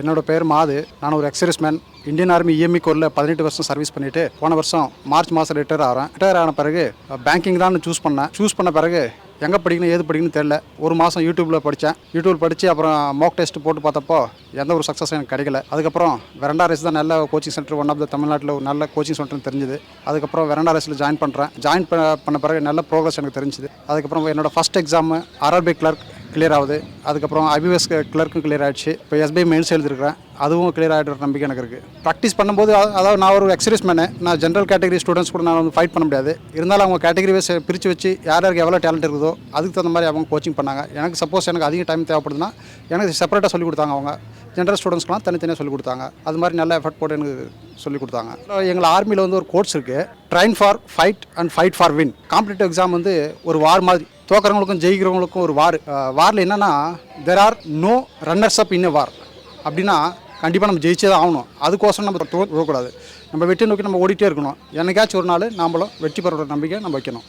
என்னோட பேர் மாது. நான் ஒரு ex serviceman Indian army EME கோரில் பதினெட்டு வருஷம் சர்வீஸ் பண்ணிட்டு போன வருஷம் மார்ச் மாதம் ரிட்டையர் ஆகிறேன் ரிட்டையர் ஆன பிறகு பேங்கிங் தான் சூஸ் பண்ணேன். சூஸ் பண்ண பிறகு எங்கே படிக்கணும் ஏது படிக்கணும்னு தெரில ஒரு மாதம் யூடியூப்பில் படித்தேன் யூடியூப் படித்து அப்புறம் மோக் டெஸ்ட் போட்டு பார்த்தப்போ எந்த ஒரு சக்ஸஸ் எனக்கு கிடைக்கல. அதுக்கப்புறம் வெரண்டா ரேஸ் தான் நல்ல coaching center one of the தமிழ்நாட்டில் ஒரு நல்ல கோச்சிங் சென்டர்னு தெரிஞ்சுது. அதுக்கப்புறம் வெரண்டா ரேஸில் ஜாயின் பண்ணுறேன் ஜாயின் பண்ண பிறகு நல்ல ப்ரோக்ரஸ் எனக்கு தெரிஞ்சுது. அதுக்கப்புறம் என்னோட first exam RRB clerk clear ஆகுது. அதுக்கப்புறம் ஐபிஎஸ் கிளர்க்கும் கிளியர் ஆகிடுச்சு இப்போ எஸ்பிஐ மெயின்ஸ் எழுதிருக்கிறேன். அதுவும் கிளியர் ஆகிடுற நம்பிக்கை எனக்கு இருக்குது ப்ராக்டிஸ் பண்ணும்போது அதாவது நான் ஒரு எக்ஸர்வீஸ் மேனு நான் ஜென்ரல் கேட்டகரி ஸ்டூடெண்ட்ஸ் கூட நான் வந்து ஃபைட் பண்ண முடியாது. இருந்தாலும் அவங்க கேட்டகரி வைஸ் பிரித்து வச்சு யார் யாருக்கு எவ்வளோ டேலண்ட் இருக்குதோ அதுக்கு தகுந்த மாதிரி அவங்க கோச்சிங் பண்ணாங்க. எனக்கு சப்போஸ் எனக்கு அதிக டைம் தேவைப்படுதுன்னா எனக்கு செப்பரேட்டாக சொல்லி கொடுத்தாங்க அவங்க. ஜென்ரல் ஸ்டூடெண்ட்ஸ்க்குலாம் தனித்தனியாக சொல்லி கொடுத்தாங்க. அது மாதிரி நல்ல எஃபர்ட் போட்டு எனக்கு சொல்லிக் கொடுத்தாங்க. எங்கள் ஆர்மியில் வந்து ஒரு கோர்ஸ் இருக்குது train for fight and fight for win competitive exam வந்து ஒரு வார் மாதிரி தோக்குறவங்களுக்கும் ஜெயிக்கிறவங்களுக்கும் ஒரு வார் வாரில் என்னென்னா there are no runners up in war அப்படின்னா கண்டிப்பாக நம்ம ஜெயிச்சே தான் ஆகணும். அதுக்கோசரம் நம்ம தோக்கக்கூடாது. நம்ம வெற்றி நோக்கி நம்ம ஓடிட்டே இருக்கணும். என்னைக்காச்சும் ஒரு நாள் நாமளும் வெற்றி பெற நம்பிக்கை நம்ம வைக்கணும்.